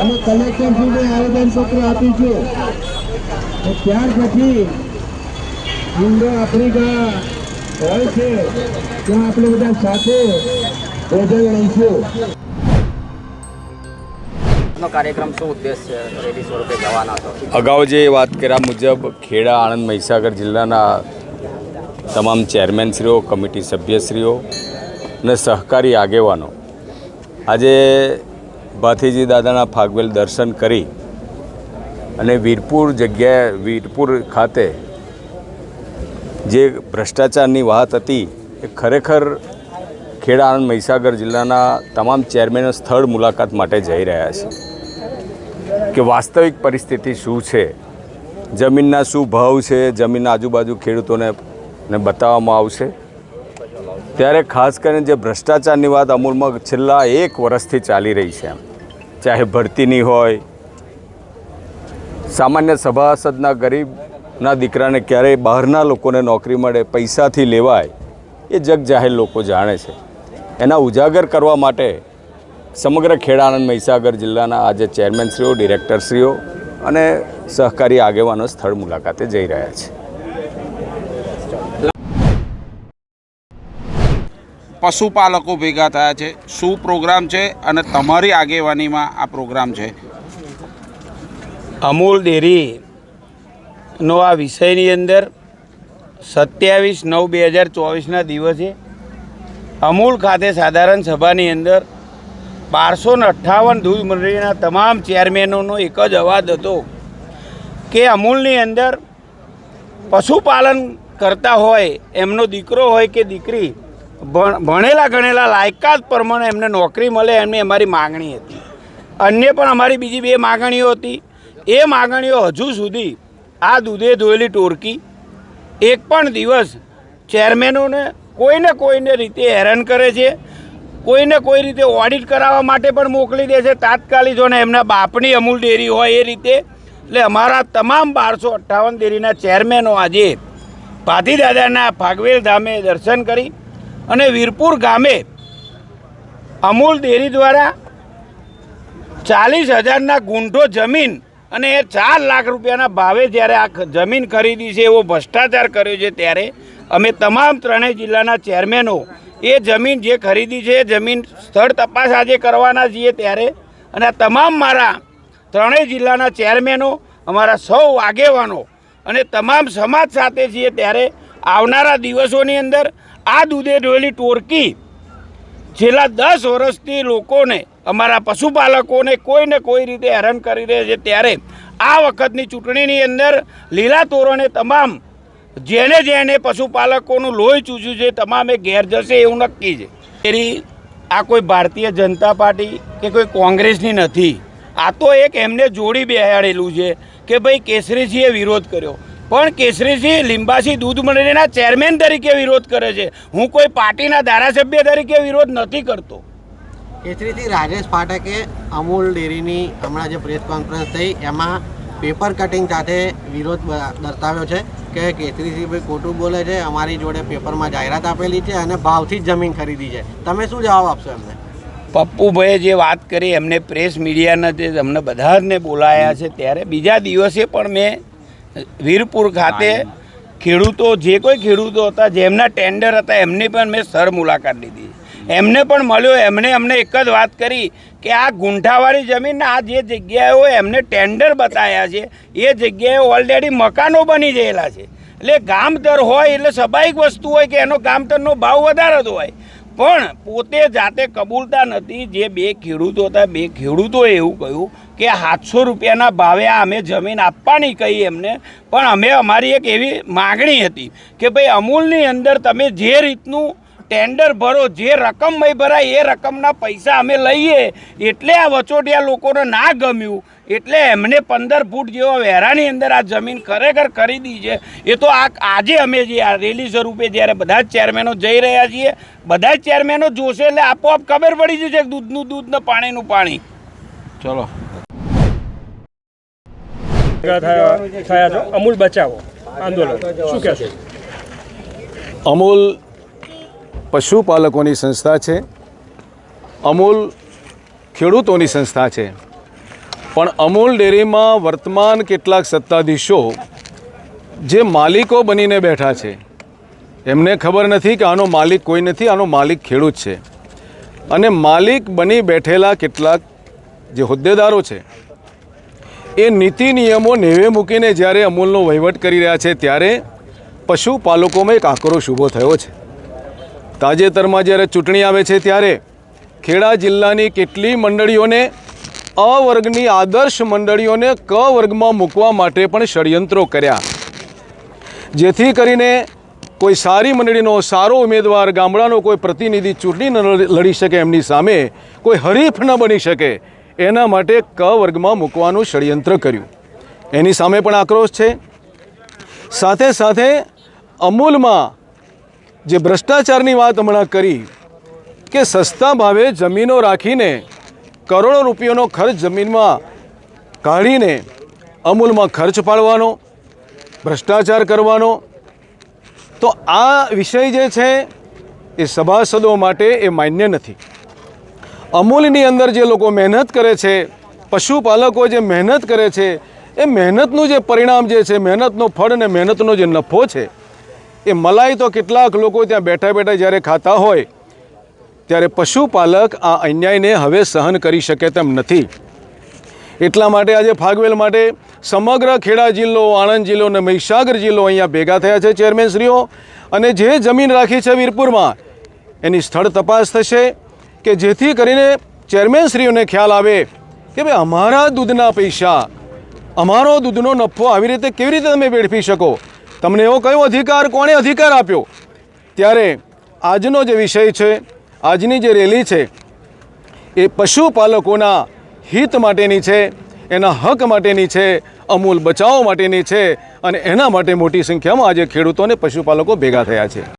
અને કલેક્ટરશ્રીને આવેદનપત્ર આપીશું તો ત્યાર પછી ઇન્ડો આફ્રિકા હોય છે, ત્યાં આપણે બધા સાથે ભોજન લઈશું. અગાઉ જે વાત કર્યા મુજબ ખેડા, આણંદ, મહીસાગર જિલ્લાના તમામ ચેરમેનશ્રીઓ, કમિટી સભ્યશ્રીઓ અને સહકારી આગેવાનો. આજે ભાથીજી દાદાના ફાગવેલ દર્શન કરી અને વીરપુર જગ્યાએ, વીરપુર ખાતે જે ભ્રષ્ટાચારની વાત હતી, એ ખરેખર ખેડા, આણંદ, મહીસાગર જિલ્લાના તમામ ચેરમેનો સ્થળ મુલાકાત માટે જઈ રહ્યા છે. કે વાસ્તવિક પરિસ્થિતિ શું છે? જમીનના શું ભાવ છે? જમીનના આજુબાજુ ખેડૂતોને ને બતાવવામાં આવશે. ત્યારે ખાસ કરીને જે ભ્રષ્ટાચારની વાત અમૂલમાં છેલ્લા એક વર્ષથી ચાલી રહી છે ચાહે ભરતીની હોય, સામાન્ય સભાસદના ગરીબના દીકરાને ક્યારેય બહારના લોકોને નોકરી મળે, પૈસાથી લેવાય, એ જગ જાહેર લોકો જાણે છે. એના ઉજાગર કરવા માટે સમગ્ર ખેડા આણંદ મહીસાગર જિલ્લાના આજે ચેરમેનશ્રીઓ ડિરેક્ટરશ્રીઓ અને સહકારી આગેવાનો સ્થળ મુલાકાતે જઈ રહ્યા છે. પશુપાલકો ભેગા થયા છે. શું પ્રોગ્રામ છે અને તમારી આગેવાનીમાં આ પ્રોગ્રામ છે? અમૂલ ડેરીનો આ વિષયની અંદર સત્યાવીસ નવ બે હજાર ચોવીસના દિવસે અમૂલ ખાતે સાધારણ સભાની અંદર બારસો ને અઠ્ઠાવન દૂધ મંડળીના તમામ ચેરમેનોનો એક જ અવાજ હતો કે અમૂલની અંદર પશુપાલન કરતા હોય, એમનો દીકરો હોય કે દીકરી, ભણ- ભણેલા ગણેલા લાયકાત પ્રમાણે એમને નોકરી મળે એમની અમારી માગણી હતી. અન્ય પણ અમારી બીજી બે માગણીઓ હતી. એ માગણીઓ હજુ સુધી આ દૂધે ધોયેલી ટોરકી એક પણ દિવસ ચેરમેનોને કોઈને કોઈને રીતે હેરાન કરે છે કોઈને કોઈ રીતે ઓડિટ કરાવવા માટે પણ મોકલી દે છે. તાત્કાલિક જો ને એમના બાપની અમૂલ ડેરી હોય એ રીતે. એટલે અમારા તમામ બારસો અઠ્ઠાવન ડેરીના ચેરમેનો આજે પાથીદાદાના ફાગવેલ ધામે દર્શન કરી અને વીરપુર ગામે અમૂલ ડેરી દ્વારા ચાલીસ હજારના ગુંઠો જમીન અને એ ચાર લાખ રૂપિયાના ભાવે જ્યારે આ જમીન ખરીદી છે એવો ભ્રષ્ટાચાર કર્યો છે ત્યારે અમે તમામ ત્રણેય જિલ્લાના ચેરમેનો એ જમીન જે ખરીદી છે, એ જમીન સ્થળ તપાસ આજે કરવાના છીએ ત્યારે. અને તમામ મારા ત્રણેય જિલ્લાના ચેરમેનો, અમારા સૌ આગેવાનો અને તમામ સમાજ સાથે છીએ ત્યારે આવનારા દિવસોની અંદર આ દૂધે ડોયેલી ટોરકી છેલ્લા દસ વર્ષથી લોકોને, અમારા પશુપાલકોને કોઈને કોઈ રીતે હેરાન કરી રહે છે. ત્યારે આ વખતની ચૂંટણીની અંદર લીલા તોરણે તમામ જેને જેને પશુપાલકોનું લોહી ચૂસ્યું છે, તમામે ઘેર જશે એવું નક્કી છે. એની આ કોઈ ભારતીય જનતા પાર્ટી કે કોઈ કોંગ્રેસની નથી. આ તો એક એમને જોડી બેહાડેલું છે કે ભાઈ કેસરીસિંહે વિરોધ કર્યો. પણ કેસરીસિંહ લીંબાસી દૂધ મંડળીના ચેરમેન તરીકે વિરોધ કરે છે. હું કોઈ પાર્ટીના ધારાસભ્ય તરીકે વિરોધ નથી કરતો. કેસરીથી રાજેશ પાઠકે અમૂલ ડેરીની હમણાં જે પ્રેસ કોન્ફરન્સ થઈ, એમાં પેપર કટિંગ સાથે વિરોધ દર્શાવ્યો છે કે કેસરીસિંહભાઈ ખોટું બોલે છે અમારી જોડે પેપરમાં જાહેરાત આપેલી છે અને ભાવથી જ જમીન ખરીદી છે. તમે શું જવાબ આપશો એમને? પપ્પુભાઈએ જે વાત કરી એમને પ્રેસ મીડિયાના જે અમને બધા જને બોલાયા છે. ત્યારે બીજા દિવસે પણ મેં વીરપુર ખાતે ખેડૂતો જે કોઈ ખેડૂતો હતા જેમના ટેન્ડર હતા એમની પણ મેં સર મુલાકાત લીધી એમને પણ મળ્યો, એમણે અમને એક જ વાત કરી કે આ ગુંઠાવાળી જમીન આ જે જગ્યાએ એમને ટેન્ડર બતાવ્યા છે, એ જગ્યાએ ઓલરેડી મકાનો બની ગયેલા છે. એટલે ગામતર હોય એટલે સ્વાભાવિક વસ્તુ હોય કે એનો ગામતરનો ભાવ વધારે જ હોય. પણ પોતે જાતે કબૂલતા નથી, જે બે ખેડૂતો હતા, બે ખેડૂતોએ એવું કહ્યું કે સાતસો રૂપિયાના ભાવે આ અમે જમીન આપવાની કહી એમને, પણ અમે અમારી એક એવી માગણી હતી કે ભાઈ અમૂલની અંદર તમે જે રીતનું ટેન્ડર ભરો જે રકમ મય ભરાય એ રકમના પૈસા અમે લઈએ. એટલે આ વચોટિયા લોકોને ના ગમ્યું. એટલે એમને પંદર ફૂટ જેવા વેરાની અંદર આ જમીન ખરેખર ખરીદી છે. એ તો આ આજે અમે જે આ રેલી સ્વરૂપે જ્યારે બધા જ ચેરમેનો જઈ રહ્યા છીએ બધા જ ચેરમેનો જોશે એટલે આપોઆપ ખબર પડી જશે કે દૂધનું દૂધ ને પાણીનું પાણી. ચલો. થયા થયા છો? અમૂલ બચાવો. આંદોલન. શું કહેશો? અમૂલ પશુપાલકોની સંસ્થા છે. અમૂલ ખેડૂતોની સંસ્થા છે. પણ અમૂલ ડેરીમાં વર્તમાન કેટલાક સત્તાધીશો જે માલિકો બનીને બેઠા છે. એમને ખબર નથી કે આનો માલિક કોઈ નથી, આનો માલિક ખેડૂત છે. અને માલિક બની બેઠેલા કેટલાક જે હોદ્દેદારો છે, એ નીતિ નિયમો નેવે મૂકીને જ્યારે અમૂલનો વહીવટ કરી રહ્યા છે, ત્યારે પશુપાલકોમાં એક આક્રોશ ઊભો થયો છે. તાજેતરમાં જ્યારે ચૂંટણી આવે છે ત્યારે ખેડા જિલ્લાની કેટલી મંડળીઓને અ વર્ગની આદર્શ મંડળીઓને ક વર્ગમાં મૂકવા માટે પણ ષડયંત્રો કર્યા. જેથી કરીને કોઈ સારી મંડળીનો, સારો ઉમેદવાર, ગામડાનો કોઈ પ્રતિનિધિ ચૂંટણી ન લડી શકે એમની સામે, કોઈ હરીફ ન બની શકે, એના માટે ક વર્ગમાં મૂકવાનું ષડયંત્ર કર્યું. એની સામે પણ આક્રોશ છે. સાથે સાથે અમૂલમાં જે ભ્રષ્ટાચારની વાત હમણાં કરી કે સસ્તા ભાવે જમીનો રાખીને કરોડો રૂપિયાનો ખર્ચ જમીનમાં કાઢીને અમૂલમાં ખર્ચ પાડવાનો, ભ્રષ્ટાચાર કરવાનો. તો આ વિષય જે છે એ સભાસદો માટે એ માન્ય નથી. અમૂલની અંદર જે લોકો મહેનત કરે છે, પશુપાલકો જે મહેનત કરે છે, એ મહેનતનું જે પરિણામ જે છે, મહેનતનો ફળ અને મહેનતનો જે નફો છે એ મલાઈ તો કેટલાક લોકો ત્યાં બેઠા બેઠા જ્યારે ખાતા હોય, ત્યારે પશુપાલક આ અન્યાયને હવે સહન કરી શકે તેમ નથી. એટલા માટે આજે ફાગવેલ માટે સમગ્ર ખેડા જિલ્લો, આણંદ જિલ્લો અને મહીસાગર જિલ્લો અહીંયા ભેગા થયા છે ચેરમેનશ્રીઓ અને જે જમીન રાખી છે વીરપુરમાં, એની સ્થળ તપાસ થશે કે જેથી કરીને ચેરમેનશ્રીઓને ખ્યાલ આવે કે ભાઈ અમારા દૂધના પૈસા, અમારો દૂધનો નફો આવી રીતે કેવી રીતે તમે વેડફી શકો? તમને એવો કયો અધિકાર, કોણે અધિકાર આપ્યો? ત્યારે આજનો જે વિષય છે, આજની જે રેલી છે, એ પશુપાલકોના હિત માટેની છે, એના હક માટેની છે, અમૂલ બચાવ માટેની છે, અને એના માટે મોટી સંખ્યામાં આજે ખેડૂતો અને પશુપાલકો ભેગા થયા છે.